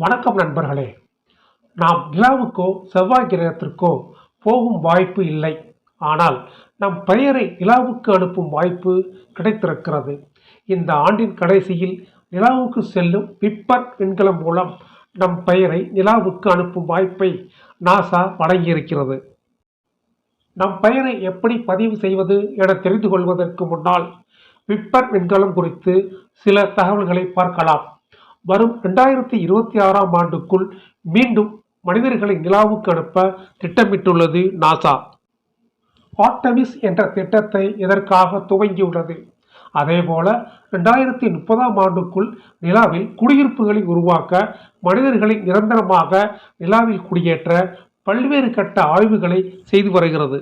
வணக்கம் நண்பர்களே. நாம் நிலாவுக்கோ செவ்வாய் கிரகத்திற்கோ போகும் வாய்ப்பு இல்லை. ஆனால் நம் பெயரை நிலாவுக்கு அனுப்பும் வாய்ப்பு கிடைத்திருக்கிறது. இந்த ஆண்டின் கடைசியில் நிலாவுக்கு செல்லும் விப்பர் விண்கலம் மூலம் நம் பெயரை நிலாவுக்கு அனுப்பும் வாய்ப்பை நாசா வழங்கியிருக்கிறது. நம் பெயரை எப்படி பதிவு செய்வது என தெரிந்து கொள்வதற்கு முன்னால் விப்பர் விண்கலம் குறித்து சில தகவல்களை பார்க்கலாம். வரும் இரண்டாயிரத்தி இருபத்தி ஆறாம் ஆண்டுக்குள் மீண்டும் மனிதர்களை நிலாவுக்கு அனுப்ப திட்டமிட்டுள்ளது நாசா. ஆட்டமிஸ் என்ற திட்டத்தை இதற்காக துவங்கியுள்ளது? அதேபோல இரண்டாயிரத்தி முப்பதாம் ஆண்டுக்குள் நிலாவில் குடியிருப்புகளை உருவாக்க மனிதர்களை நிரந்தரமாக நிலாவில் குடியேற்ற பல்வேறு கட்ட ஆய்வுகளை செய்து வருகிறது.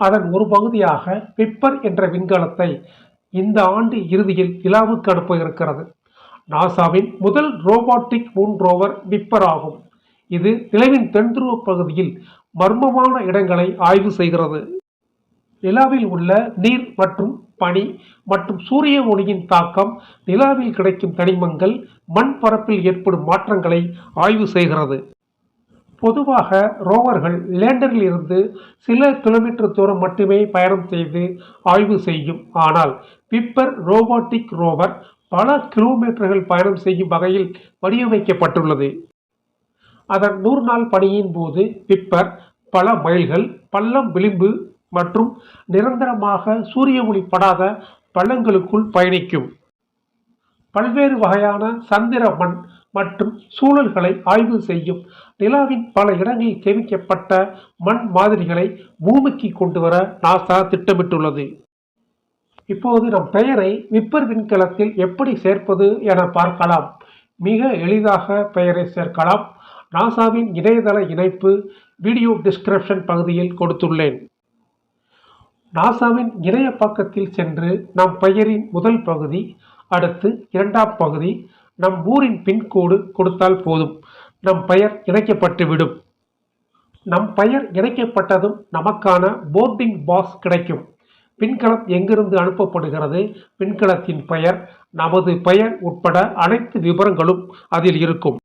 அதன் ஒரு பகுதியாக பிப்பர் என்ற விண்கலத்தை இந்த ஆண்டு இறுதியில் நிலாவுக்கு அனுப்ப இருக்கிறது. நாசாவின் முதல் ரோபாட்டிக் மூன் ரோவர் விப்பர் ஆகும். இது நிலவின் தென்துருவ பகுதியில் மர்மமான இடங்களை ஆய்வு செய்கிறது. நிலாவில் உள்ள நீர் மற்றும் பனி மற்றும் சூரிய ஒளியின் தாக்கம் நிலாவில் கிடைக்கும் தனிமங்கள் மண் பரப்பில் ஏற்படும் மாற்றங்களை ஆய்வு செய்கிறது. பொதுவாக ரோவர்கள் லேண்டரில் இருந்து சில கிலோமீட்டர் தூரம் மட்டுமே பயணம் செய்து ஆய்வு செய்யும். ஆனால் பிப்பர் ரோபாட்டிக் ரோவர் பல கிலோமீட்டர்கள் பயணம் செய்யும் வகையில் வடிவமைக்கப்பட்டுள்ளது. அதன் நூறு நாள் பணியின் போது பிப்பர் பல மைல்கள் பள்ளம் விளிம்பு மற்றும் நிரந்தரமாக சூரிய ஒளி படாத பள்ளங்களுக்குள் பயணிக்கும். பல்வேறு வகையான சந்திர மண் மற்றும் சூழல்களை ஆய்வு செய்யும் நிலாவின் பல இடங்களில் சேமிக்கப்பட்ட மண் மாதிரிகளை பூமிக்கு கொண்டு வர நாசா திட்டமிட்டுள்ளது. இப்போது நம் பெயரை விப்பர் விண்கலத்தில் எப்படி சேர்ப்பது என பார்க்கலாம். மிக எளிதாக பெயரை சேர்க்கலாம். நாசாவின் இணையதள இணைப்பு வீடியோ டிஸ்கிரிப்ஷன் பகுதியில் கொடுத்துள்ளேன். நாசாவின் இணைய பக்கத்தில் சென்று நம் பெயரின் முதல் பகுதி அடுத்து இரண்டாம் பகுதி நம் ஊரின் பின்கோடு கொடுத்தால் போதும். நம் பெயர் இணைக்கப்பட்டுவிடும். நம் பெயர் இணைக்கப்பட்டதும் நமக்கான போர்டிங் பாஸ் கிடைக்கும். விண்கலம் எங்கிருந்து அனுப்பப்படுகிறது? விண்கலத்தின் பெயர் நமது பெயர் உட்பட அனைத்து விவரங்களும் அதில் இருக்கும்.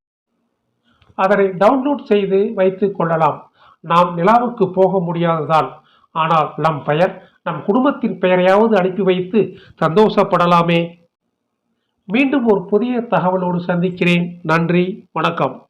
அதனை டவுன்லோட் செய்து வைத்துக் கொள்ளலாம். நாம் நிலாவுக்கு போக முடியாததால். ஆனால் நம் பெயர் நம் குடும்பத்தின் பெயரையாவது அனுப்பி வைத்து சந்தோஷப்படலாமே. மீண்டும் ஒரு புதிய தகவலோடு சந்திக்கிறேன். நன்றி வணக்கம்.